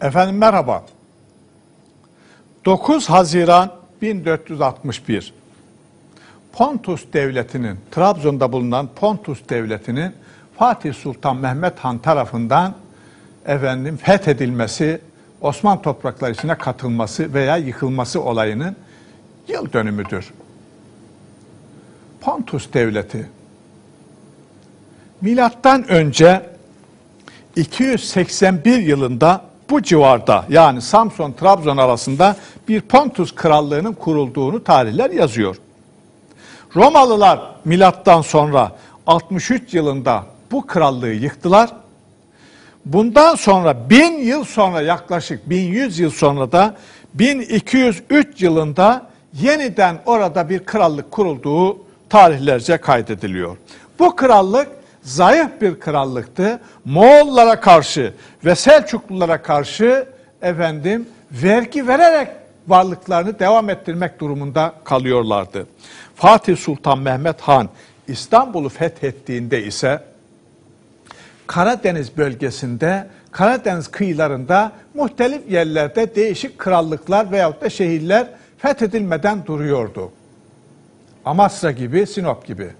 Efendim merhaba. 9 Haziran 1461. Pontus Devleti'nin, Trabzon'da bulunan Pontus Devleti'nin Fatih Sultan Mehmet Han tarafından efendim fethedilmesi, Osmanlı toprakları içine katılması veya yıkılması olayının yıl dönümüdür. Pontus Devleti Milattan önce 281 yılında bu civarda yani Samson Trabzon arasında bir Pontus krallığının kurulduğunu tarihler yazıyor. Romalılar milattan sonra 63 yılında bu krallığı yıktılar. Bundan sonra 1000 yıl sonra yaklaşık 1100 yıl sonra da 1203 yılında yeniden orada bir krallık kurulduğu tarihlerce kaydediliyor. Bu krallık zayıf bir krallıktı. Moğollara karşı ve Selçuklulara karşı efendim vergi vererek varlıklarını devam ettirmek durumunda kalıyorlardı. Fatih Sultan Mehmet Han İstanbul'u fethettiğinde ise Karadeniz bölgesinde, Karadeniz kıyılarında muhtelif yerlerde değişik krallıklar veyahut da şehirler fethedilmeden duruyordu. Amasra gibi, Sinop gibi.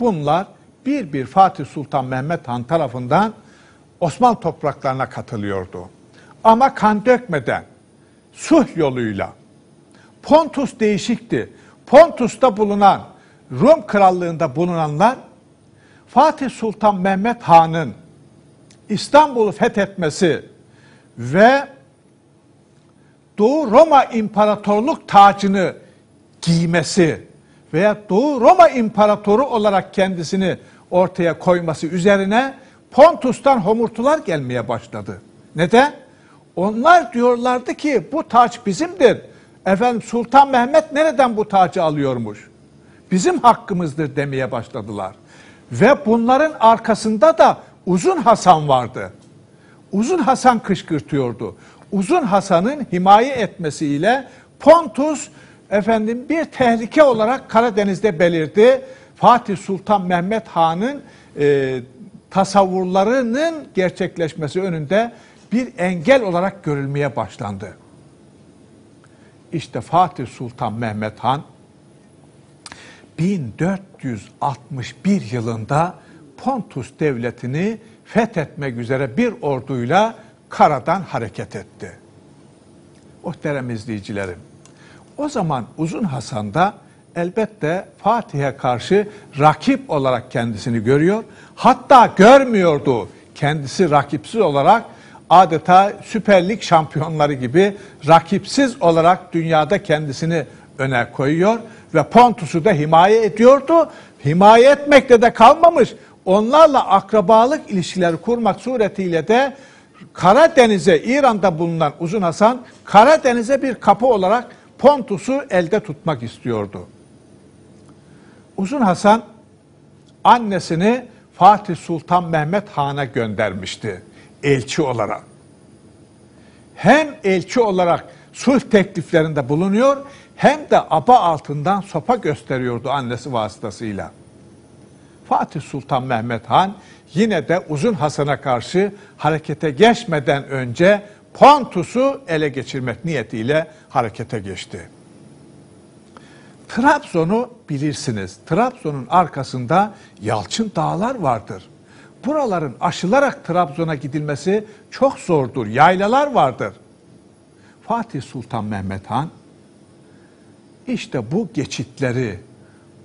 Bunlar bir bir Fatih Sultan Mehmet Han tarafından Osmanlı topraklarına katılıyordu. Ama kan dökmeden, suh yoluyla. Pontus değişikti. Pontus'ta bulunan, Rum krallığında bulunanlar Fatih Sultan Mehmet Han'ın İstanbul'u fethetmesi ve Doğu Roma İmparatorluk tacını giymesi veya Doğu Roma İmparatoru olarak kendisini ortaya koyması üzerine Pontus'tan homurtular gelmeye başladı. Neden? Onlar diyorlardı ki bu taç bizimdir. Efendim Sultan Mehmet nereden bu tacı alıyormuş? Bizim hakkımızdır demeye başladılar. Ve bunların arkasında da Uzun Hasan vardı. Uzun Hasan kışkırtıyordu. Uzun Hasan'ın himaye etmesiyle Pontus efendim bir tehlike olarak Karadeniz'de belirdi. Fatih Sultan Mehmet Han'ın e, tasavvurlarının gerçekleşmesi önünde bir engel olarak görülmeye başlandı. İşte Fatih Sultan Mehmet Han 1461 yılında Pontus devletini fethetmek üzere bir orduyla karadan hareket etti. Muhterem izleyicilerim, o zaman Uzun Hasan da elbette Fatih'e karşı rakip olarak kendisini görüyor. Hatta görmüyordu kendisi rakipsiz olarak adeta Süper Lig şampiyonları gibi rakipsiz olarak dünyada kendisini öne koyuyor ve Pontus'u da himaye ediyordu. Himaye etmekle de kalmamış. Onlarla akrabalık ilişkileri kurmak suretiyle de Karadeniz'e İran'da bulunan Uzun Hasan Karadeniz'e bir kapı olarak Pontus'u elde tutmak istiyordu. Uzun Hasan annesini Fatih Sultan Mehmet Han'a göndermişti elçi olarak. Hem elçi olarak sulh tekliflerinde bulunuyor hem de aba altından sopa gösteriyordu annesi vasıtasıyla. Fatih Sultan Mehmet Han yine de Uzun Hasan'a karşı harekete geçmeden önce Pontus'u ele geçirmek niyetiyle harekete geçti. Trabzon'u bilirsiniz. Trabzon'un arkasında Yalçın Dağlar vardır. Buraların aşılarak Trabzon'a gidilmesi çok zordur. Yaylalar vardır. Fatih Sultan Mehmet Han işte bu geçitleri,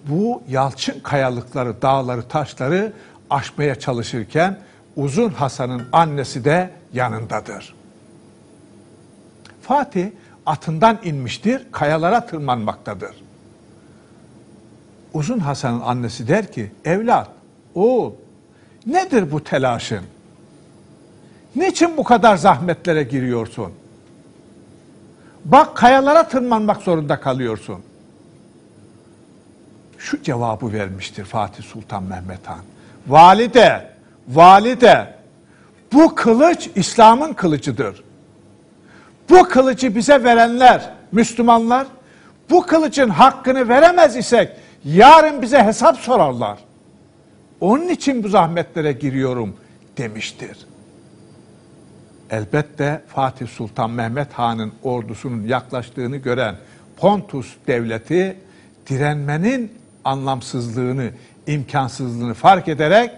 bu yalçın kayalıkları, dağları, taşları aşmaya çalışırken Uzun Hasan'ın annesi de yanındadır. Fatih atından inmiştir, kayalara tırmanmaktadır. Uzun Hasan'ın annesi der ki, evlat, oğul, nedir bu telaşın? Niçin bu kadar zahmetlere giriyorsun? Bak kayalara tırmanmak zorunda kalıyorsun. Şu cevabı vermiştir Fatih Sultan Mehmet Han. Valide, valide, bu kılıç İslam'ın kılıcıdır. Bu kılıcı bize verenler, Müslümanlar, bu kılıcın hakkını veremez isek yarın bize hesap sorarlar. Onun için bu zahmetlere giriyorum demiştir. elbette Fatih Sultan Mehmet Han'ın ordusunun yaklaştığını gören Pontus devleti direnmenin anlamsızlığını, imkansızlığını fark ederek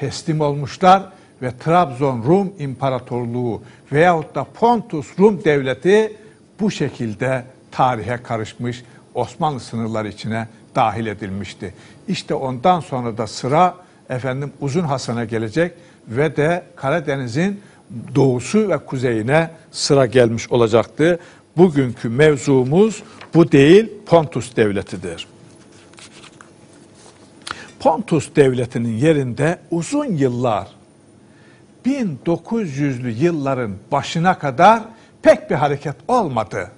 teslim olmuşlar ve Trabzon Rum İmparatorluğu veyahut da Pontus Rum devleti bu şekilde tarihe karışmış Osmanlı sınırları içine dahil edilmişti. İşte ondan sonra da sıra efendim Uzun Hasan'a gelecek ve de Karadeniz'in doğusu ve kuzeyine sıra gelmiş olacaktı. Bugünkü mevzumuz bu değil Pontus devletidir. Pontus devletinin yerinde uzun yıllar 1900'lü yılların başına kadar pek bir hareket olmadı.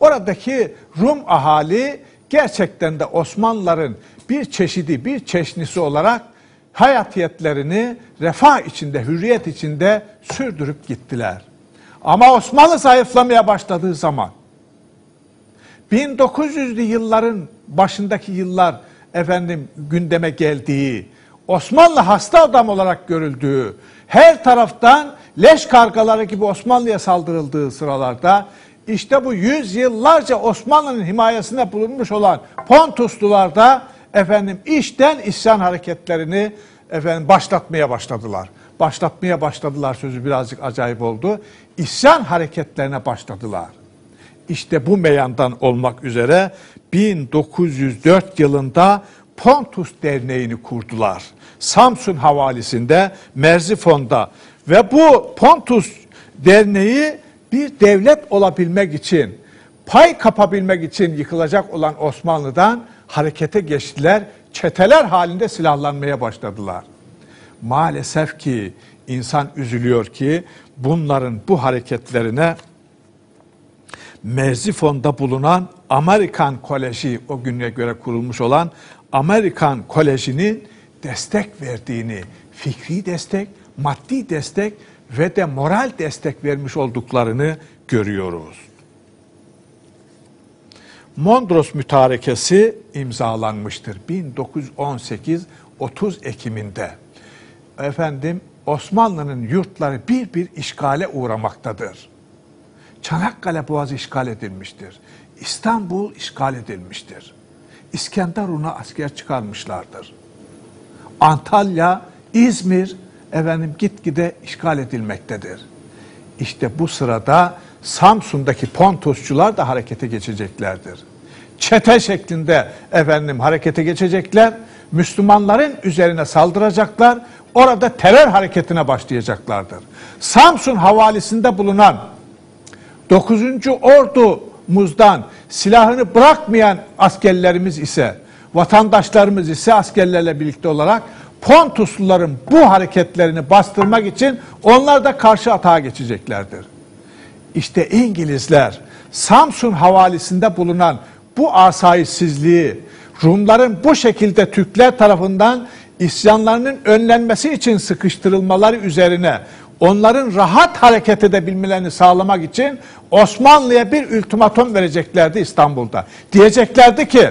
Oradaki Rum ahali gerçekten de Osmanlıların bir çeşidi, bir çeşnisi olarak hayatiyetlerini refah içinde, hürriyet içinde sürdürüp gittiler. Ama Osmanlı zayıflamaya başladığı zaman 1900'lü yılların başındaki yıllar efendim gündeme geldiği, Osmanlı hasta adam olarak görüldüğü, her taraftan leş kargaları gibi Osmanlı'ya saldırıldığı sıralarda işte bu yüzyıllarca Osmanlı'nın himayesinde bulunmuş olan Pontuslular da efendim işten isyan hareketlerini efendim başlatmaya başladılar. Başlatmaya başladılar sözü birazcık acayip oldu. İsyan hareketlerine başladılar. İşte bu meyandan olmak üzere 1904 yılında Pontus Derneği'ni kurdular. Samsun havalisinde Merzifon'da ve bu Pontus Derneği bir devlet olabilmek için, pay kapabilmek için yıkılacak olan Osmanlı'dan harekete geçtiler. Çeteler halinde silahlanmaya başladılar. Maalesef ki insan üzülüyor ki bunların bu hareketlerine Merzifon'da bulunan Amerikan Koleji, o güne göre kurulmuş olan Amerikan Koleji'nin destek verdiğini, fikri destek, maddi destek ve de moral destek vermiş olduklarını görüyoruz. Mondros Mütarekesi imzalanmıştır 1918 30 Ekim'inde. Efendim Osmanlı'nın yurtları bir bir işgale uğramaktadır. Çanakkale Boğazı işgal edilmiştir. İstanbul işgal edilmiştir. İskenderun'a asker çıkarmışlardır. Antalya, İzmir efendim gitgide işgal edilmektedir. İşte bu sırada Samsun'daki Pontusçular da harekete geçeceklerdir. Çete şeklinde efendim harekete geçecekler. Müslümanların üzerine saldıracaklar. Orada terör hareketine başlayacaklardır. Samsun havalisinde bulunan 9. ordumuzdan silahını bırakmayan askerlerimiz ise vatandaşlarımız ise askerlerle birlikte olarak Pontusluların bu hareketlerini bastırmak için onlar da karşı atağa geçeceklerdir. İşte İngilizler Samsun havalisinde bulunan bu asayişsizliği Rumların bu şekilde Türkler tarafından isyanlarının önlenmesi için sıkıştırılmaları üzerine onların rahat hareket edebilmelerini sağlamak için Osmanlı'ya bir ultimatom vereceklerdi İstanbul'da. Diyeceklerdi ki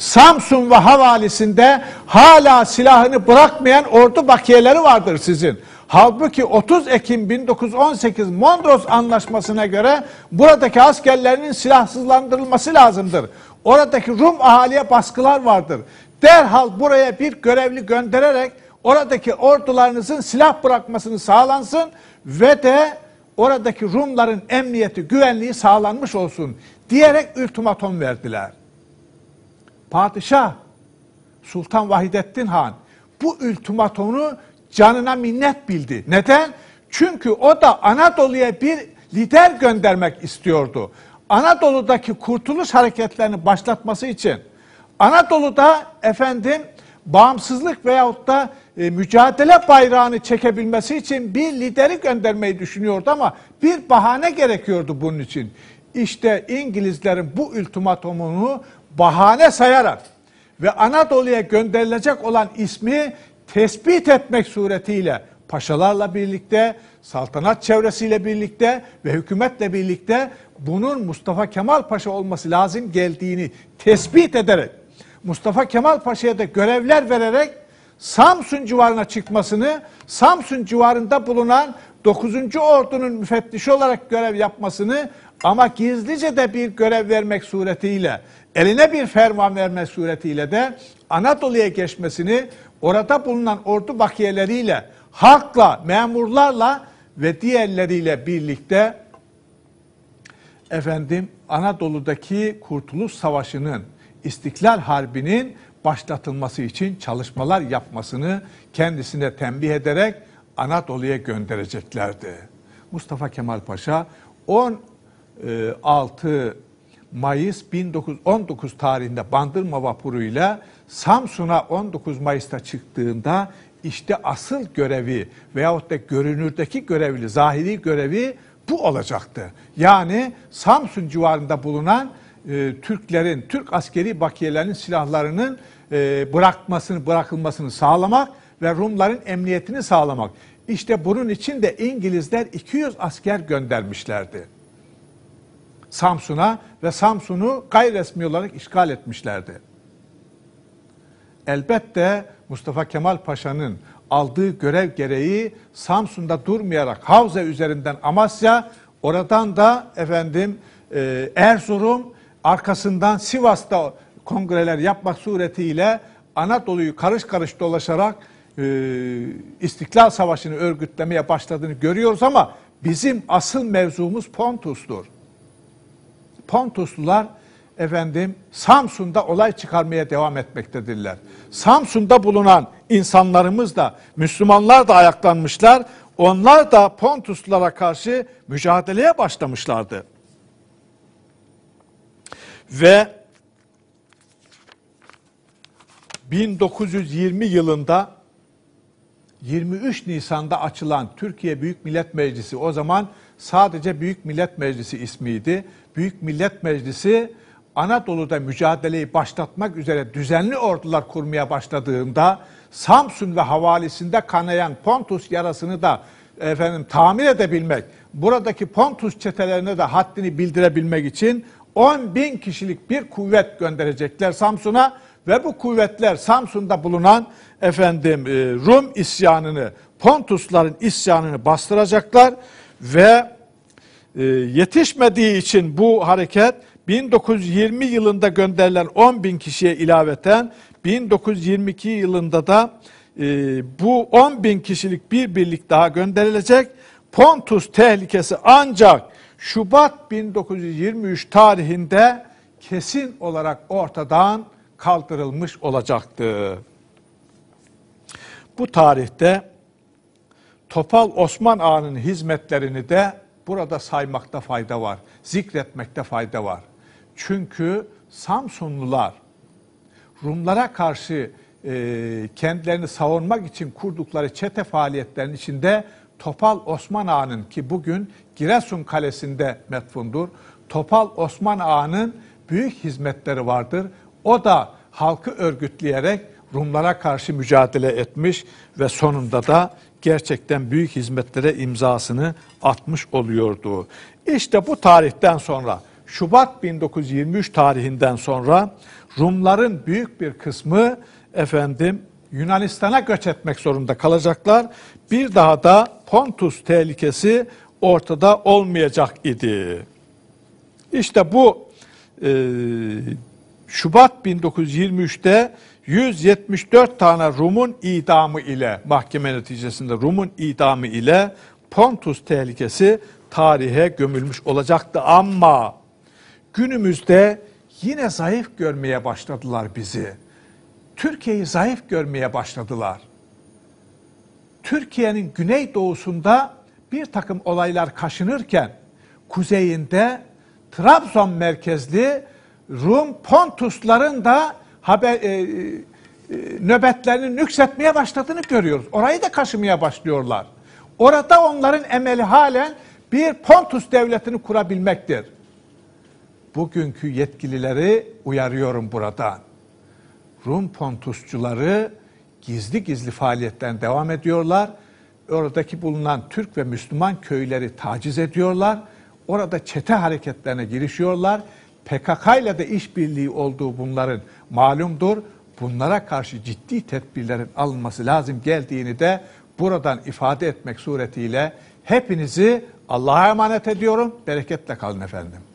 Samsun ve havalisinde hala silahını bırakmayan ordu bakiyeleri vardır sizin. Halbuki 30 Ekim 1918 Mondros Anlaşması'na göre buradaki askerlerinin silahsızlandırılması lazımdır. Oradaki Rum ahaliye baskılar vardır. Derhal buraya bir görevli göndererek oradaki ordularınızın silah bırakmasını sağlansın ve de oradaki Rumların emniyeti, güvenliği sağlanmış olsun diyerek ultimatom verdiler. Padişah Sultan Vahidettin Han bu ultimatonu canına minnet bildi. Neden? Çünkü o da Anadolu'ya bir lider göndermek istiyordu. Anadolu'daki kurtuluş hareketlerini başlatması için Anadolu'da efendim bağımsızlık veyahut da e, mücadele bayrağını çekebilmesi için bir lideri göndermeyi düşünüyordu ama bir bahane gerekiyordu bunun için. İşte İngilizlerin bu ultimatomunu bahane sayarak ve Anadolu'ya gönderilecek olan ismi tespit etmek suretiyle paşalarla birlikte, saltanat çevresiyle birlikte ve hükümetle birlikte bunun Mustafa Kemal Paşa olması lazım geldiğini tespit ederek Mustafa Kemal Paşa'ya da görevler vererek Samsun civarına çıkmasını, Samsun civarında bulunan 9. Ordu'nun müfettişi olarak görev yapmasını ama gizlice de bir görev vermek suretiyle, eline bir ferman vermek suretiyle de Anadolu'ya geçmesini orada bulunan ordu bakiyeleriyle, halkla, memurlarla ve diğerleriyle birlikte efendim Anadolu'daki Kurtuluş Savaşı'nın, İstiklal Harbi'nin başlatılması için çalışmalar yapmasını kendisine tembih ederek Anadolu'ya göndereceklerdi. Mustafa Kemal Paşa 16 Mayıs 1919 tarihinde Bandırma vapuruyla Samsun'a 19 Mayıs'ta çıktığında işte asıl görevi veyahut da görünürdeki görevli, zahiri görevi bu olacaktı. Yani Samsun civarında bulunan e, Türklerin, Türk askeri bakiyelerinin silahlarının e, bırakmasını, bırakılmasını sağlamak ve Rumların emniyetini sağlamak. İşte bunun için de İngilizler 200 asker göndermişlerdi. Samsun'a ve Samsun'u gayri resmi olarak işgal etmişlerdi. Elbette Mustafa Kemal Paşa'nın aldığı görev gereği Samsun'da durmayarak Havza üzerinden Amasya, oradan da efendim e, Erzurum, arkasından Sivas'ta kongreler yapmak suretiyle Anadolu'yu karış karış dolaşarak e, İstiklal Savaşı'nı örgütlemeye başladığını görüyoruz ama bizim asıl mevzumuz Pontus'tur. Pontuslular efendim Samsun'da olay çıkarmaya devam etmektedirler. Samsun'da bulunan insanlarımız da Müslümanlar da ayaklanmışlar. Onlar da Pontuslulara karşı mücadeleye başlamışlardı. Ve 1920 yılında 23 Nisan'da açılan Türkiye Büyük Millet Meclisi o zaman sadece Büyük Millet Meclisi ismiydi. Büyük Millet Meclisi Anadolu'da mücadeleyi başlatmak üzere düzenli ordular kurmaya başladığında Samsun ve havalisinde kanayan Pontus yarasını da efendim tamir edebilmek, buradaki Pontus çetelerine de haddini bildirebilmek için 10 bin kişilik bir kuvvet gönderecekler Samsun'a ve bu kuvvetler Samsun'da bulunan efendim e, Rum isyanını, Pontusların isyanını bastıracaklar ve e, yetişmediği için bu hareket 1920 yılında gönderilen 10 bin kişiye ilaveten 1922 yılında da e, bu 10 bin kişilik bir birlik daha gönderilecek. Pontus tehlikesi ancak Şubat 1923 tarihinde kesin olarak ortadan kaldırılmış olacaktı. Bu tarihte Topal Osman Ağa'nın hizmetlerini de burada saymakta fayda var, zikretmekte fayda var. Çünkü Samsunlular Rumlara karşı e, kendilerini savunmak için kurdukları çete faaliyetlerinin içinde Topal Osman Ağa'nın ki bugün Giresun Kalesi'nde metfundur. Topal Osman Ağa'nın büyük hizmetleri vardır. O da halkı örgütleyerek Rumlara karşı mücadele etmiş ve sonunda da gerçekten büyük hizmetlere imzasını atmış oluyordu. İşte bu tarihten sonra Şubat 1923 tarihinden sonra Rumların büyük bir kısmı efendim Yunanistan'a göç etmek zorunda kalacaklar. Bir daha da Pontus tehlikesi ortada olmayacak idi. İşte bu e, Şubat 1923'te 174 tane Rum'un idamı ile mahkeme neticesinde Rum'un idamı ile Pontus tehlikesi tarihe gömülmüş olacaktı ama günümüzde yine zayıf görmeye başladılar bizi. Türkiye'yi zayıf görmeye başladılar. Türkiye'nin güneydoğusunda bir takım olaylar kaşınırken kuzeyinde Trabzon merkezli Rum Pontusların da haber e, e, nöbetlerini nüksetmeye başladığını görüyoruz. Orayı da kaşımaya başlıyorlar. Orada onların emeli halen bir Pontus devletini kurabilmektir. Bugünkü yetkilileri uyarıyorum buradan. Rum Pontusçuları gizli gizli faaliyetten devam ediyorlar. Oradaki bulunan Türk ve Müslüman köyleri taciz ediyorlar. Orada çete hareketlerine girişiyorlar. PKK ile de işbirliği olduğu bunların malumdur. bunlara karşı ciddi tedbirlerin alınması lazım geldiğini de buradan ifade etmek suretiyle hepinizi Allah'a emanet ediyorum. Bereketle kalın efendim.